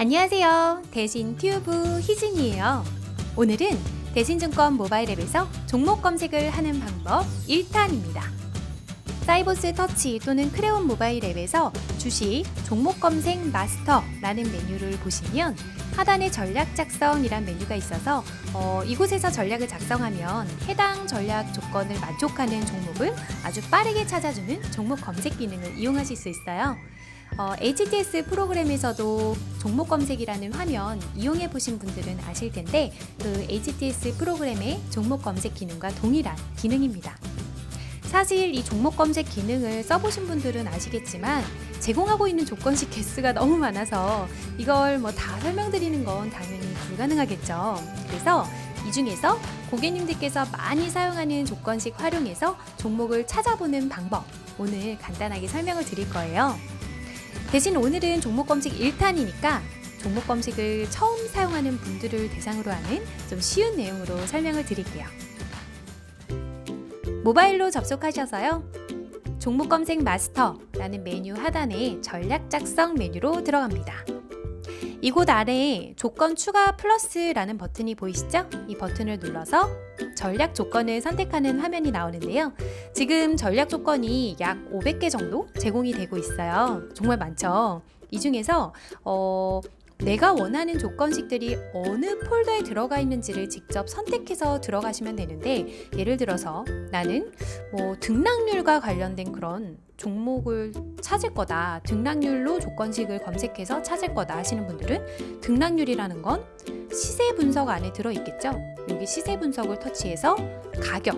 안녕하세요. 대신 튜브 희진이에요. 오늘은 대신증권 모바일 앱에서 종목 검색을 하는 방법 1탄입니다. 사이버스 터치 또는 크레온 모바일 앱에서 주식 종목 검색 마스터라는 메뉴를 보시면 하단에 전략 작성이란 메뉴가 있어서 어, 이곳에서 전략을 작성하면 해당 전략 조건을 만족하는 종목을 아주 빠르게 찾아주는 종목 검색 기능을 이용하실 수 있어요. 어, HTS 프로그램에서도 종목 검색이라는 화면 이용해 보신 분들은 아실 텐데 그 HTS 프로그램의 종목 검색 기능과 동일한 기능입니다. 사실 이 종목 검색 기능을 써보신 분들은 아시겠지만 제공하고 있는 조건식 개수가 너무 많아서 이걸 뭐 다 설명드리는 건 당연히 불가능하겠죠. 그래서 이 중에서 고객님들께서 많이 사용하는 조건식 활용해서 종목을 찾아보는 방법 오늘 간단하게 설명을 드릴 거예요. 대신 오늘은 종목 검색 1탄이니까 종목 검색을 처음 사용하는 분들을 대상으로 하는 좀 쉬운 내용으로 설명을 드릴게요. 모바일로 접속하셔서요. 종목 검색 마스터라는 메뉴 하단에 전략 작성 메뉴로 들어갑니다. 이곳 아래에 조건 추가 플러스라는 버튼이 보이시죠? 이 버튼을 눌러서 전략 조건을 선택하는 화면이 나오는데요. 지금 전략 조건이 약 500개 정도 제공이 되고 있어요. 정말 많죠? 이 중에서 어, 내가 원하는 조건식들이 어느 폴더에 들어가 있는지를 직접 선택해서 들어가시면 되는데 예를 들어서 나는 뭐 등락률과 관련된 그런 종목을 찾을 거다. 등락률로 조건식을 검색해서 찾을 거다 하시는 분들은 등락률이라는 건 시세 분석 안에 들어 있겠죠. 여기 시세 분석을 터치해서 가격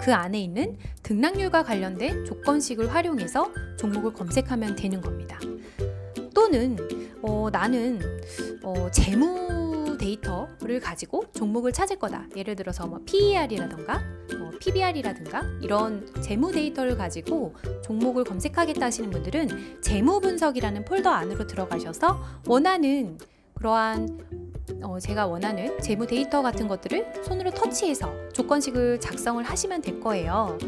그 안에 있는 등락률과 관련된 조건식을 활용해서 종목을 검색하면 되는 겁니다. 또는 어, 나는 어, 재무 데이터를 가지고 종목을 찾을 거다. 예를 들어서 뭐 PER이라던가 뭐 PBR이라든가 이런 재무 데이터를 가지고 종목을 검색하겠다 하시는 분들은 재무 분석이라는 폴더 안으로 들어가셔서 원하는 그러한 어, 제가 원하는 재무 데이터 같은 것들을 손으로 터치해서 조건식을 작성을 하시면 될 거예요.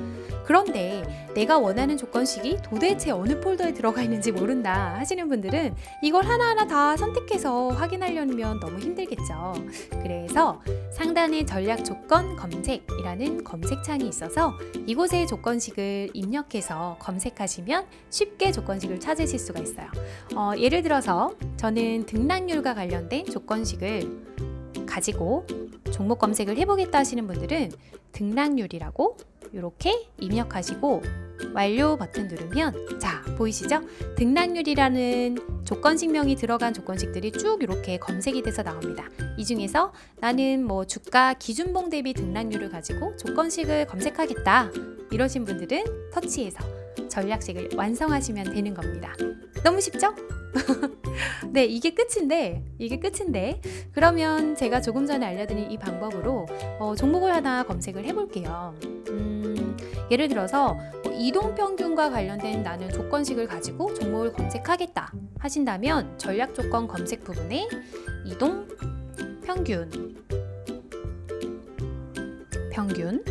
그런데 내가 원하는 조건식이 도대체 어느 폴더에 들어가 있는지 모른다 하시는 분들은 이걸 하나하나 다 선택해서 확인하려면 너무 힘들겠죠. 그래서 상단에 전략 조건 검색이라는 검색창이 있어서 이곳에 조건식을 입력해서 검색하시면 쉽게 조건식을 찾으실 수가 있어요. 어, 예를 들어서 저는 등락률과 관련된 조건식을 가지고 종목 검색을 해보겠다 하시는 분들은 등락률이라고 이렇게 입력하시고 완료 버튼 누르면 자 보이시죠? 등락률이라는 조건식명이 들어간 조건식들이 쭉 이렇게 검색이 돼서 나옵니다. 이 중에서 나는 뭐 주가 기준봉 대비 등락률을 가지고 조건식을 검색하겠다 이러신 분들은 터치해서 전략식을 완성하시면 되는 겁니다. 너무 쉽죠? 네, 이게 끝인데, 이게 끝인데, 그러면 제가 조금 전에 알려드린 이 방법으로 어, 종목을 하나 검색을 해볼게요. 음, 예를 들어서 뭐 이동평균과 관련된 나는 조건식을 가지고 종목을 검색하겠다 하신다면 전략 조건 검색 부분에 이동 평균, 평균,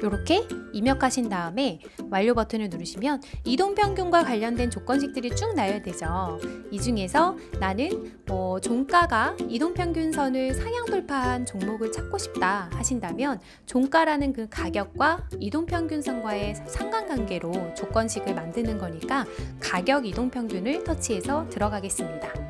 이렇게 입력하신 다음에 완료 버튼을 누르시면 이동 평균과 관련된 조건식들이 쭉 나와야 되죠. 이 중에서 나는 뭐 종가가 이동 평균선을 상향 돌파한 종목을 찾고 싶다 하신다면 종가라는 그 가격과 이동 평균선과의 상관관계로 조건식을 만드는 거니까 가격 이동 평균을 터치해서 들어가겠습니다.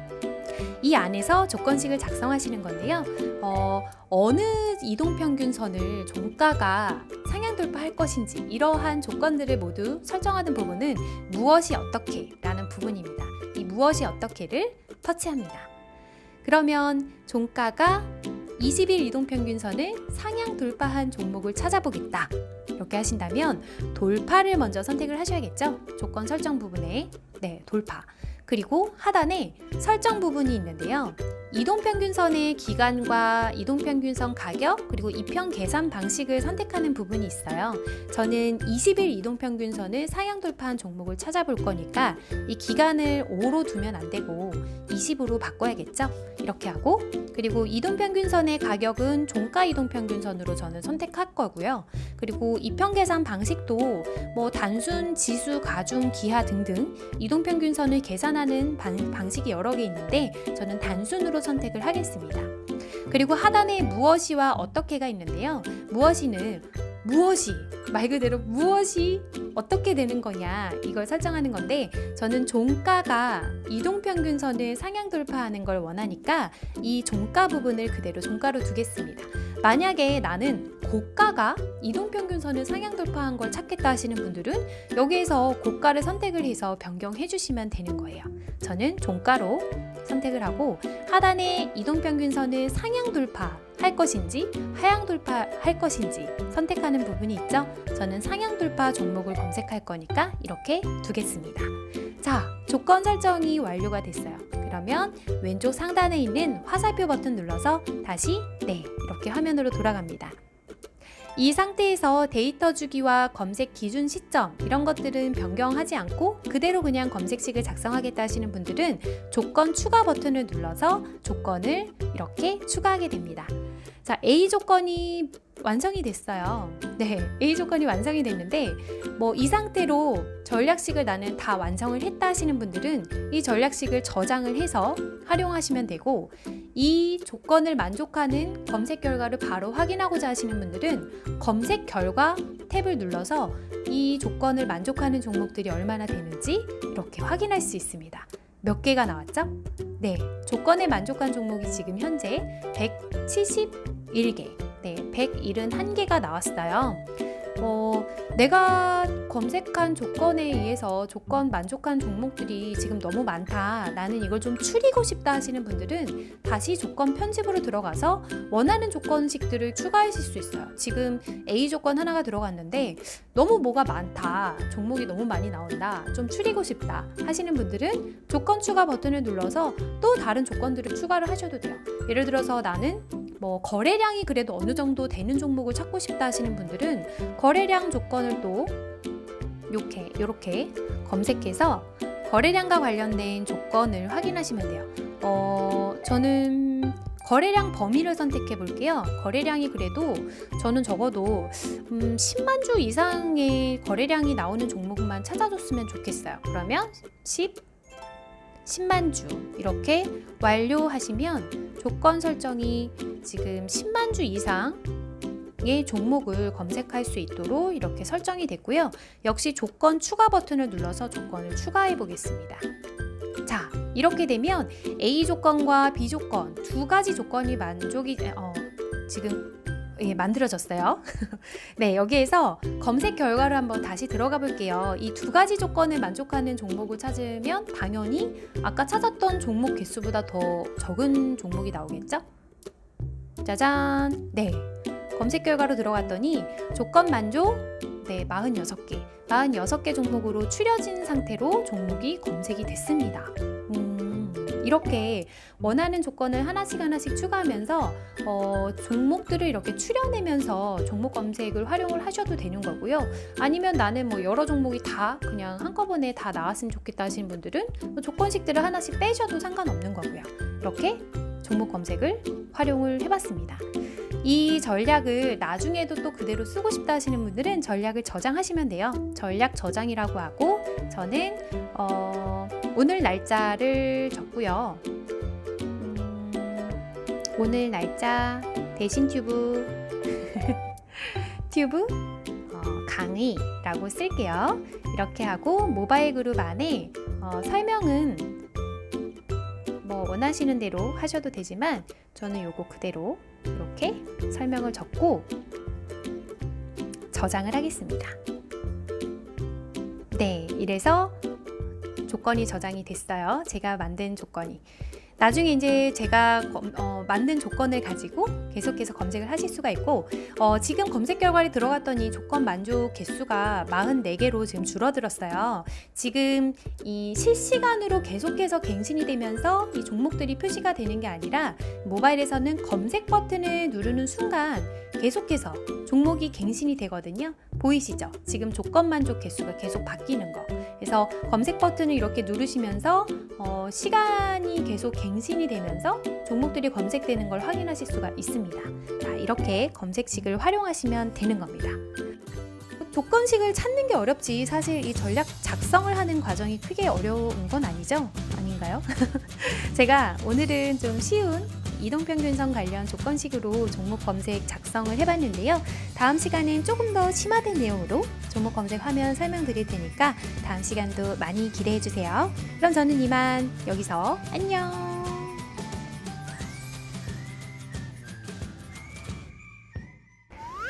이 안에서 조건식을 작성하시는 건데요. 어, 어느 이동평균선을 종가가 상향 돌파할 것인지 이러한 조건들을 모두 설정하는 부분은 무엇이 어떻게 라는 부분입니다. 이 무엇이 어떻게를 터치합니다. 그러면 종가가 20일 이동평균선을 상향 돌파한 종목을 찾아보겠다. 이렇게 하신다면 돌파를 먼저 선택을 하셔야겠죠. 조건 설정 부분에 네, 돌파. 그리고 하단에 설정 부분이 있는데요. 이동평균선의 기간과 이동평균선 가격 그리고 이평 계산 방식을 선택하는 부분이 있어요. 저는 20일 이동평균선을 상향 돌파한 종목을 찾아볼 거니까 이 기간을 5로 두면 안 되고 20으로 바꿔야겠죠? 이렇게 하고 그리고 이동평균선의 가격은 종가 이동평균선으로 저는 선택할 거고요. 그리고 이평 계산 방식도 뭐 단순, 지수, 가중, 기하 등등 이동평균선을 계산하는 방, 방식이 여러 개 있는데 저는 단순으로 선택을 하겠습니다. 그리고 하단에 무엇이와 어떻게가 있는데요. 무엇이는 무엇이 말 그대로 무엇이 어떻게 되는 거냐 이걸 설정하는 건데 저는 종가가 이동평균선을 상향 돌파하는 걸 원하니까 이 종가 부분을 그대로 종가로 두겠습니다. 만약에 나는 고가가 이동평균선을 상향 돌파한 걸 찾겠다 하시는 분들은 여기에서 고가를 선택을 해서 변경해 주시면 되는 거예요. 저는 종가로 선택을 하고 하단에 이동평균선을 상향 돌파 할 것인지 하향 돌파 할 것인지 선택하는 부분이 있죠. 저는 상향 돌파 종목을 검색할 거니까 이렇게 두겠습니다. 자, 조건 설정이 완료가 됐어요. 그러면 왼쪽 상단에 있는 화살표 버튼 눌러서 다시 네, 이렇게 화면으로 돌아갑니다. 이 상태에서 데이터 주기와 검색 기준 시점 이런 것들은 변경하지 않고 그대로 그냥 검색식을 작성하겠다 하시는 분들은 조건 추가 버튼을 눌러서 조건을 이렇게 추가하게 됩니다. 자, A 조건이 완성이 됐어요. 네, A 조건이 완성이 됐는데 뭐 이 상태로 전략식을 나는 다 완성을 했다 하시는 분들은 이 전략식을 저장을 해서 활용하시면 되고 이 조건을 만족하는 검색 결과를 바로 확인하고자 하시는 분들은 검색 결과 탭을 눌러서 이 조건을 만족하는 종목들이 얼마나 되는지 이렇게 확인할 수 있습니다. 몇 개가 나왔죠? 네, 조건에 만족한 종목이 지금 현재 171개, 네, 171개가 나왔어요. 어, 내가 검색한 조건에 의해서 조건 만족한 종목들이 지금 너무 많다. 나는 이걸 좀 추리고 싶다 하시는 분들은 다시 조건 편집으로 들어가서 원하는 조건식들을 추가하실 수 있어요. 지금 A 조건 하나가 들어갔는데 너무 뭐가 많다. 종목이 너무 많이 나온다. 좀 추리고 싶다 하시는 분들은 조건 추가 버튼을 눌러서 또 다른 조건들을 추가를 하셔도 돼요. 예를 들어서 나는 뭐 거래량이 그래도 어느 정도 되는 종목을 찾고 싶다 하시는 분들은 거래량 조건을 또 이렇게 이렇게 검색해서 거래량과 관련된 조건을 확인하시면 돼요. 어, 저는 거래량 범위를 선택해 볼게요. 거래량이 그래도 저는 적어도 음, 10만 주 이상의 거래량이 나오는 종목만 찾아줬으면 좋겠어요. 그러면 10, 10만 주 이렇게 완료하시면 조건 설정이 지금 10만 주 이상 의 종목을 검색할 수 있도록 이렇게 설정이 됐고요. 역시 조건 추가 버튼을 눌러서 조건을 추가해 보겠습니다. 자, 이렇게 되면 A 조건과 B 조건 두 가지 조건이 만족이 어, 지금 예, 만들어졌어요. 네, 여기에서 검색 결과를 한번 다시 들어가 볼게요. 이 두 가지 조건을 만족하는 종목을 찾으면 당연히 아까 찾았던 종목 개수보다 더 적은 종목이 나오겠죠? 짜잔! 네. 검색 결과로 들어갔더니 조건 만족 네, 46개. 46개 종목으로 추려진 상태로 종목이 검색이 됐습니다. 음, 이렇게 원하는 조건을 하나씩 하나씩 추가하면서 어, 종목들을 이렇게 추려내면서 종목 검색을 활용을 하셔도 되는 거고요. 아니면 나는 뭐 여러 종목이 다 그냥 한꺼번에 다 나왔으면 좋겠다 하시는 분들은 뭐 조건식들을 하나씩 빼셔도 상관없는 거고요. 이렇게 종목 검색을 활용을 해봤습니다. 이 전략을 나중에도 또 그대로 쓰고 싶다 하시는 분들은 전략을 저장하시면 돼요. 전략 저장이라고 하고 저는 어, 오늘 날짜를 적고요. 음, 오늘 날짜 대신 튜브 튜브 어, 강의라고 쓸게요. 이렇게 하고 모바일 그룹 안에 어, 설명은 뭐 원하시는 대로 하셔도 되지만 저는 요거 그대로 이렇게 설명을 적고 저장을 하겠습니다. 네, 이래서 조건이 저장이 됐어요. 제가 만든 조건이. 나중에 이제 제가 검, 어, 만든 조건을 가지고 계속해서 검색을 하실 수가 있고 어, 지금 검색 결과에 들어갔더니 조건 만족 개수가 44개로 지금 줄어들었어요. 지금 이 실시간으로 계속해서 갱신이 되면서 이 종목들이 표시가 되는 게 아니라 모바일에서는 검색 버튼을 누르는 순간 계속해서 종목이 갱신이 되거든요. 보이시죠? 지금 조건 만족 개수가 계속 바뀌는 거. 그래서 검색 버튼을 이렇게 누르시면서 어, 시간이 계속 갱신이 되면서 종목들이 검색되는 걸 확인하실 수가 있습니다. 자, 이렇게 검색식을 활용하시면 되는 겁니다. 조건식을 찾는 게 어렵지 사실 이 전략 작성을 하는 과정이 크게 어려운 건 아니죠? 아닌가요? 제가 오늘은 좀 쉬운 이동평균선 관련 조건식으로 종목 검색 작성을 해봤는데요. 다음 시간엔 조금 더 심화된 내용으로 종목 검색 화면 설명드릴 테니까 다음 시간도 많이 기대해 주세요. 그럼 저는 이만 여기서 안녕.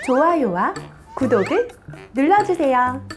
좋아요와 구독을 눌러주세요.